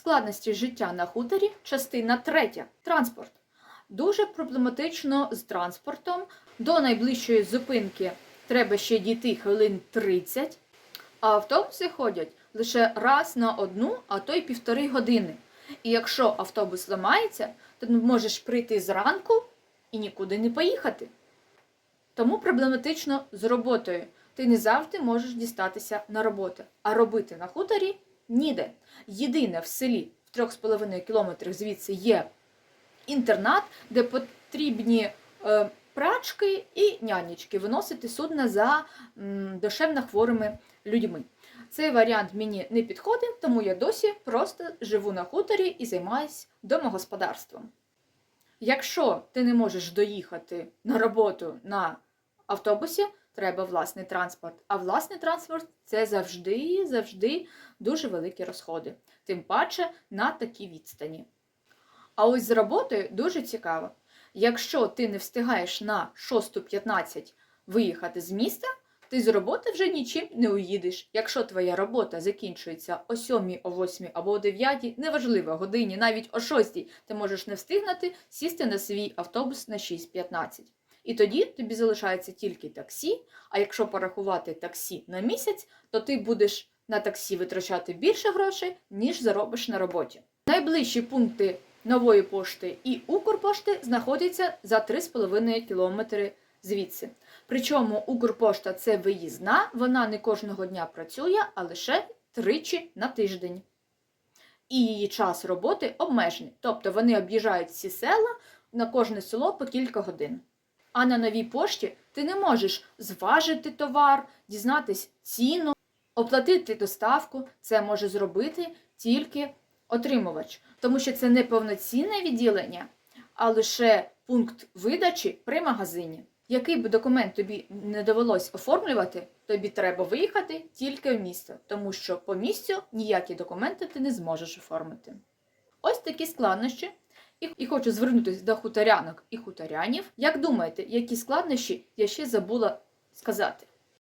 Складності життя на хуторі, частина третя. Транспорт. Дуже проблематично з транспортом. До найближчої зупинки треба ще дійти хвилин 30, а автобуси ходять лише раз на одну, а то й півтори години. І якщо автобус ламається, то можеш прийти зранку і нікуди не поїхати. Тому проблематично з роботою. Ти не завжди можеш дістатися на роботу, а робити на хуторі ніде. Єдине в селі в 3,5 кілометрах звідси є інтернат, де потрібні е, прачки і нянечки виносити судна за душевно хворими людьми. Цей варіант мені не підходить, тому я досі просто живу на хуторі і займаюся домогосподарством. Якщо ти не можеш доїхати на роботу на автобусі, треба власний транспорт. А власний транспорт це завжди, завжди дуже великі розходи, тим паче на такій відстані. А ось з роботою дуже цікаво. Якщо ти не встигаєш на 6.15 виїхати з міста, ти з роботи вже нічим не уїдеш. Якщо твоя робота закінчується о 7, о 8 або о 9, неважливо, годині, навіть о 6, ти можеш не встигнути сісти на свій автобус на 6.15. І тоді тобі залишається тільки таксі. А якщо порахувати таксі на місяць, то ти будеш на таксі витрачати більше грошей, ніж заробиш на роботі. Найближчі пункти нової пошти і Укрпошти знаходяться за 3,5 кілометри звідси. Причому Укрпошта це виїзна, вона не кожного дня працює, а лише тричі на тиждень. І її час роботи обмежений, тобто вони об'їжджають всі села на кожне село по кілька годин. А на новій пошті ти не можеш зважити товар, дізнатись ціну, оплатити доставку. Це може зробити тільки отримувач, тому що це не повноцінне відділення, а лише пункт видачі при магазині. Який би документ тобі не довелось оформлювати, тобі треба виїхати тільки в місто, тому що по місцю ніякі документи ти не зможеш оформити. Ось такі складнощі. І, і хочу звернутися до хуторянок і хуторянів. Як думаєте, які складнощі я ще забула сказати?